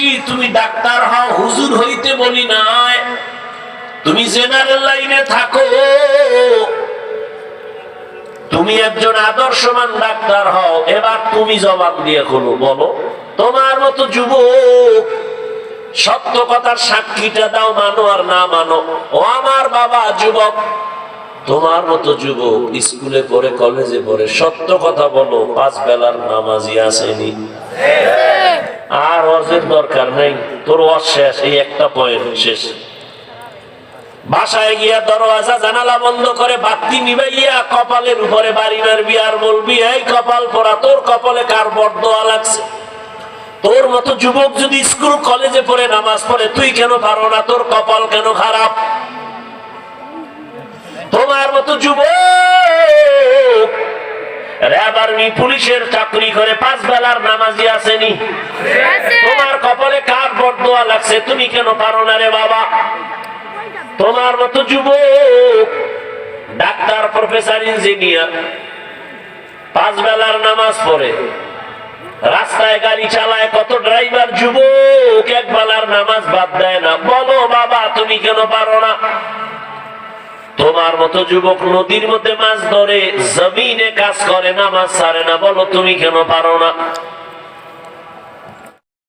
বলছি, তুমি ডাক্তার হও, হুজুর হইতে বলি নাই। তুমি জেনারেল লাইনে থাকো। তুমি একজন আদর্শমান ডাক্তার হও। এবার তুমি জবাব দিয়ে খোলো, বলো, তোমার মতো যুবক, সত্য কথার সাক্ষীটা দাও, মানো আর না মানো। ও আমার বাবা, যুবক, তোমার মতো যুবক, স্কুলে পড়ে, কলেজে পড়ে, সত্য কথা বলো, পাঁচ বেলার নামাজি আসেনি। আর অজের দরকার নেই। তোর ওয়াজ শেষ, এই একটা পয়েন্ট শেষ। বাসায় গিয়া দরওয়াজা জানালা বন্ধ করে বাতি নিবাইয়া কপালের উপরে বাড়ি মারবি আর বলবি, এই কপাল পরা তোর কপালে কার বরদোয়া লাগছে? তোর মতো যুবক যদি স্কুল, কলেজে পড়ে নামাজ পড়ে, তুই কেন পারো না? তোর কপাল কেন খারাপ? তোমার মতো যুবক র্যাব আর্মি পুলিশের চাকরি করে পাঁচ বেলার নামাজি আসেনি। তোমার কপালে কার বরদোয়া লাগছে? তুমি কেন পারো না রে বাবা? তোমার মতো যুবক ডাক্তার প্রফেসর ইঞ্জিনিয়ার পাঁচ বেলার নামাজ পড়ে রাস্তায় গাড়ি চালায় কত ড্রাইভার যুবক এক বেলার নামাজ বাদ দেয় না। বলো বাবা তুমি কেন পারো না? তোমার মতো যুবক নদীর মধ্যে মাছ ধরে, জমিনে কাজ করে না, মাছ ছাড়ে না, বলো তুমি কেন পারো না?